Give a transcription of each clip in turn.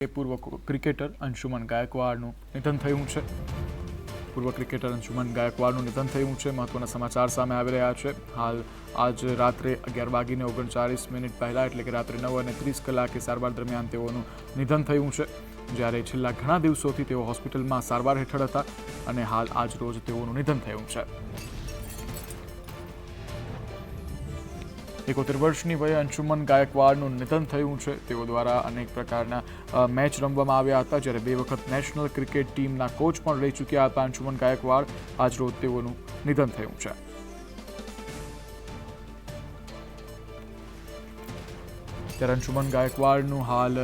એ પૂર્વ ક્રિકેટર અંશુમન ગાયકવાડનું નિધન થયું છે. પૂર્વ ક્રિકેટર અંશુમન ગાયકવાડનું નિધન થયું છે. મહત્વના સમાચાર સામે આવી રહ્યા છે. હાલ, આજ રાત્રે અગિયાર વાગીને ઓગણચાલીસ મિનિટ પહેલાં એટલે કે રાત્રે નવ અને ત્રીસ કલાકે સારવાર દરમિયાન તેઓનું નિધન થયું છે. જ્યારે છેલ્લા ઘણા દિવસોથી તેઓ હોસ્પિટલમાં સારવાર હેઠળ હતા અને હાલ, આજ રોજ તેઓનું નિધન થયું છે. એકોતેર વર્ષની વયે અંશુમન ગાયકવાડનું નિધન થયું છે. તેઓ દ્વારા અનેક પ્રકારના મેચ રમવામાં આવ્યા હતા, જ્યારે બે વખત નેશનલ ક્રિકેટ ટીમના કોચ પણ રહી ચૂક્યા હતા અંશુમન ગાયકવાડ. આજ રોજ તેઓનું નિધન થયું છે. ત્યારે અંશુમન ગાયકવાડનું હાલ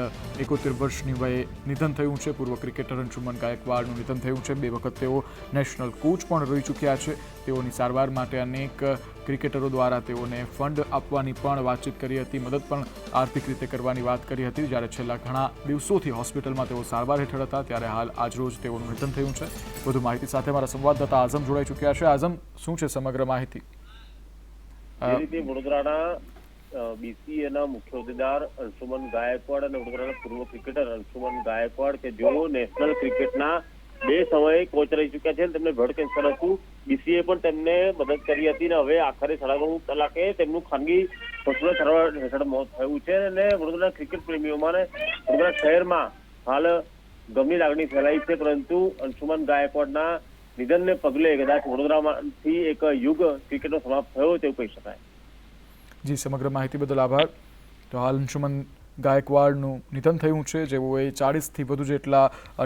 એકોતેર વર્ષની વયે નિધન થયું છે. પૂર્વ ક્રિકેટર અંશુમન ગાયકવાડનું નિધન થયું છે. બે વખત તેઓ નેશનલ કોચ પણ રહી ચૂક્યા છે. તેઓની સારવાર માટે અનેક ક્રિકેટરો દ્વારા તેઓને ફંડ આપવાની પણ વાતચીત કરી હતી. મદદ પણ આર્થિક રીતે કરવાની વાત કરી હતી. જ્યારે છેલ્લા ઘણા દિવસોથી હોસ્પિટલમાં તેઓ સારવાર હેઠળ હતા, ત્યારે હાલ આજરોજ તેઓનું નિધન થયું છે. વધુ માહિતી સાથે મારા સંવાદદાતા આઝમ જોડાઈ ચૂક્યા છે. આઝમ, શું છે સમગ્ર માહિતી? વડોદરાના બીસીએના મુખ્ય હોદ્દેદાર અંશુમન ગાયકવાડ અને વડોદરાના પૂર્વ ક્રિકેટર અંશુમન ગાયકવાડ કે જેઓ નેશનલ ક્રિકેટના બે સમયે કોચ રહી ચુક્યા છે તેમને બ્લડ કેન્સર હતું. બીસીએ પણ તેમને મદદ કરી હતી અને હવે આખરે સાડા નવ કલાકે તેમનું ખાનગી હેઠળ મોત થયું છે અને વડોદરા ક્રિકેટ પ્રેમીઓમાં વડોદરા શહેરમાં હાલ ગમની લાગણી ફેલાઈ છે. પરંતુ અંશુમન ગાયકવાડના નિધનને પગલે કદાચ વડોદરામાંથી એક યુગ ક્રિકેટનો સમાપ્ત થયો તેવું કહી શકાય. જી, સમગ્ર માહિતી બદલ આભાર. તો હાલ અંશુમન ગાયકવાડનું નિધન થયું છે, જેઓએ ચાળીસથી વધુ જેટલા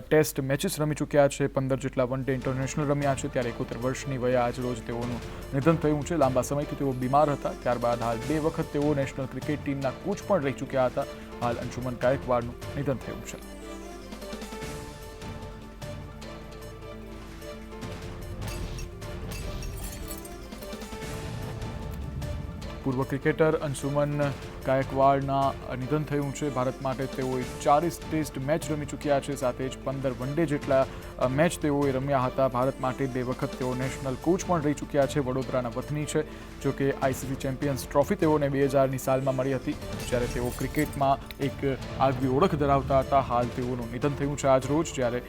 ટેસ્ટ મેચિસ રમી ચૂક્યા છે, પંદર જેટલા વન ડે ઇન્ટરનેશનલ રમ્યા છે, ત્યારે એકોતેર વર્ષની વયે આજ રોજ તેઓનું નિધન થયું છે. લાંબા સમયથી તેઓ બીમાર હતા, ત્યારબાદ હાલ બે વખત તેઓ નેશનલ ક્રિકેટ ટીમના કોચ પણ રહી ચૂક્યા હતા. હાલ અંશુમન ગાયકવાડનું નિધન થયું છે. પૂર્વ ક્રિકેટર અંશુમન ગાયકવાડના નિધન થયું છે. ભારત માટે તેઓએ ચાલીસ ટેસ્ટ મેચ રમી ચૂક્યા છે. સાથે જ પંદર વનડે જેટલા મેચ તેઓએ રમ્યા હતા. ભારત માટે બે વખત તેઓ નેશનલ કોચ પણ રહી ચૂક્યા છે. વડોદરાના વતની છે જોકે આઈસીસી ચેમ્પિયન્સ ટ્રોફી તેઓને બે હજારની સાલમાં મળી હતી. જ્યારે તેઓ ક્રિકેટમાં એક આગવી ઓળખ ધરાવતા હતા, હાલ તેઓનું નિધન થયું છે. આજ રોજ જ્યારે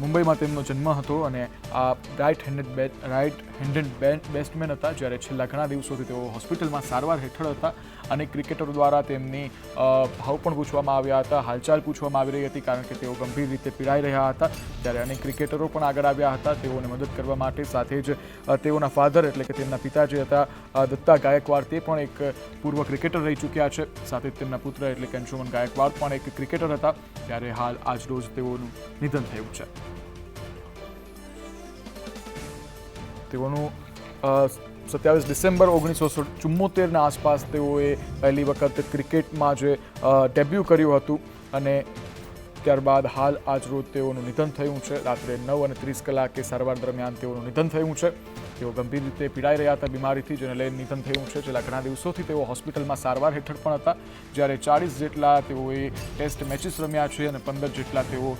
મુંબઈમાં તેમનો જન્મ હતો અને આ રાઇટ હેન્ડેડ બે રાઇટ હેન્ડેડ બેસ્ટમેન હતા, જ્યારે છેલ્લા ઘણા દિવસોથી તેઓ હોસ્પિટલમાં સારવાર હેઠળ હતા અને ક્રિકેટરો દ્વારા તેમની ભાવ પણ પૂછવામાં આવ્યા હતા, હાલચાલ પૂછવામાં આવી રહી હતી કારણ કે તેઓ ગંભીર રીતે પીડાઈ રહ્યા હતા. ત્યારે અનેક ક્રિકેટરો પણ આગળ આવ્યા હતા. તેઓને મદદ કરવા માટે સાથે જ તેઓના ફાધર એટલે કે તેમના પિતા જે હતા દત્તા ગાયકવાડ, તે પણ એક પૂર્વ ક્રિકેટર રહી ચૂક્યા છે. સાથે તેમના પુત્ર એટલે કે અંશુમન ગાયકવાડ પણ એક ક્રિકેટર હતા. ત્યારે હાલ આજ રોજ તેઓનું નિધન થયું છે. તેઓનું સત્યાવીસ ડિસેમ્બર ઓગણીસો ચુમ્મોતેરના આસપાસ તેઓએ પહેલી વખત ક્રિકેટમાં જે ડેબ્યુ કર્યું હતું અને ત્યારબાદ હાલ આજ રોજ તેઓનું નિધન થયું છે. રાત્રે નવ અને ત્રીસ કલાકે સારવાર દરમિયાન તેઓનું નિધન થયું છે. તેઓ ગંભીર રીતે પીડાઈ રહ્યા હતા બીમારીથી, જેને લઈને નિધન થયું છે. છેલ્લા ઘણા દિવસોથી તેઓ હોસ્પિટલમાં સારવાર હેઠળ પણ હતા. જ્યારે ચાળીસ જેટલા તેઓએ ટેસ્ટ મેચીસ રમ્યા છે અને પંદર જેટલા તેઓ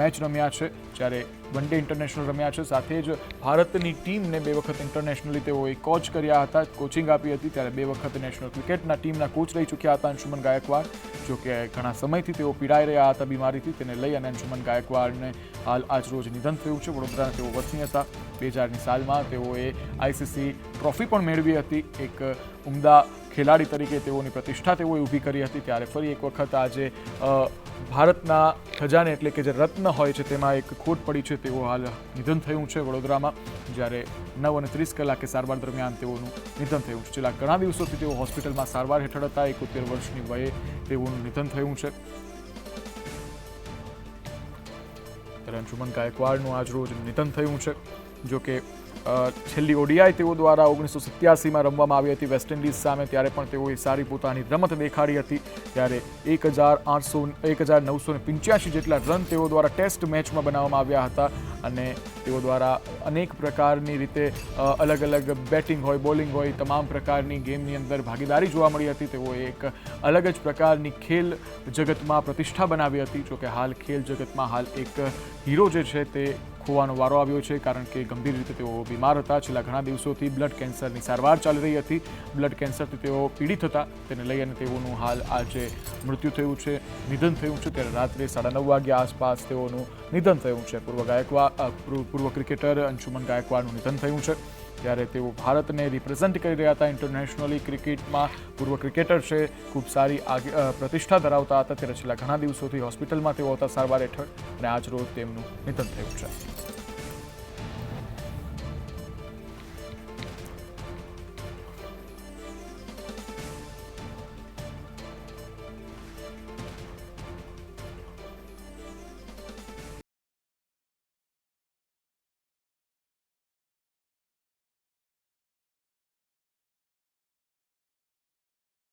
મેચ રમ્યા છે. જ્યારે વન ઇન્ટરનેશનલ રમ્યા છે. સાથે જ ભારતની ટીમને બે વખત ઇન્ટરનેશનલી તેઓએ કોચ કર્યા હતા. કોચિંગ આપી હતી ત્યારે બે વખત નેશનલ ક્રિકેટના ટીમના કોચ રહી ચૂક્યા હતા અંશુમન ગાયકવાડ. જો કે ઘણા સમયથી તેઓ પીડાઈ રહ્યા હતા બીમારીથી, તેને લઈ અને અંશુમન ગાયકવાડને હાલ આજ રોજ નિધન થયું છે. વડોદરાના તેઓ વતની હતા. બે હજારની સાલમાં તેઓએ આઈસીસી ટ્રોફી પણ મેળવી હતી. એક ઉમદા ખેલાડી તરીકે તેઓની પ્રતિષ્ઠા તેઓએ ઊભી કરી હતી. ત્યારે ફરી એક વખત આજે ભારતના ખજાને એટલે કે જે રત્ન હોય છે તેમાં એક ખોટ પડી છે. તેઓ હાલ નિધન થયું છે વડોદરામાં જ્યારે નવ અને ત્રીસ કલાકે સારવાર દરમિયાન તેઓનું નિધન થયું છે છેલ્લા ઘણા દિવસોથી તેઓ હોસ્પિટલમાં સારવાર હેઠળ હતા એકોતેર વર્ષની વયે તેઓનું નિધન થયું છે ત્યારે અંશુમન ગાયકવાડનું આજ રોજ નિધન થયું છે જો કે અ, છેલ્લી ઓડીઆઈ તેઓ દ્વારા ઓગણીસો સત્યાસીમાં રમવામાં આવી હતી વેસ્ટ ઇન્ડિઝ સામે, ત્યારે પણ તેઓએ સારી પોતાની રમત દેખાડી હતી. ત્યારે એક હજાર આઠસો એક હજાર નવસો ને પંચ્યાસી જેટલા રન તેઓ દ્વારા ટેસ્ટ મેચમાં બનાવવામાં આવ્યા હતા અને તેઓ દ્વારા અનેક પ્રકારની રીતે અલગ અલગ બેટિંગ હોય, બોલિંગ હોય, તમામ પ્રકારની ગેમની અંદર ભાગીદારી જોવા મળી હતી. તેઓએ એક અલગ જ પ્રકારની ખેલ જગતમાં પ્રતિષ્ઠા બનાવી હતી. જોકે હાલ ખેલ જગતમાં હાલ એક હીરો જે છે તે ખોવાનો વારો આવ્યો છે કારણ કે ગંભીર રીતે તેઓ બીમાર હતા. છેલ્લા ઘણા દિવસોથી બ્લડ કેન્સરની સારવાર ચાલી રહી હતી. બ્લડ કેન્સરથી તેઓ પીડિત હતા. તેને લઈ અને તેઓનું હાલ આજે મૃત્યુ થયું છે. નિધન થયું છે. ત્યારે રાત્રે સાડા નવ વાગ્યા આસપાસ તેઓનું નિધન થયું છે. પૂર્વ ગાયકવાડ પૂર્વ ક્રિકેટર અંશુમન ગાયકવાડનું નિધન થયું છે. ત્યારે તેઓ ભારતને રિપ્રેઝેન્ટ કરી રહ્યા હતા. ઇન્ટરનેશનલી ક્રિકેટમાં પૂર્વ ક્રિકેટર છે. ખૂબ સારી પ્રતિષ્ઠા ધરાવતા હતા. ત્યારે છેલ્લા ઘણા દિવસોથી હોસ્પિટલમાં તેઓ હતા. સારવાર હેઠળ અને આજ રોજ તેમનું નિધન થયું છે.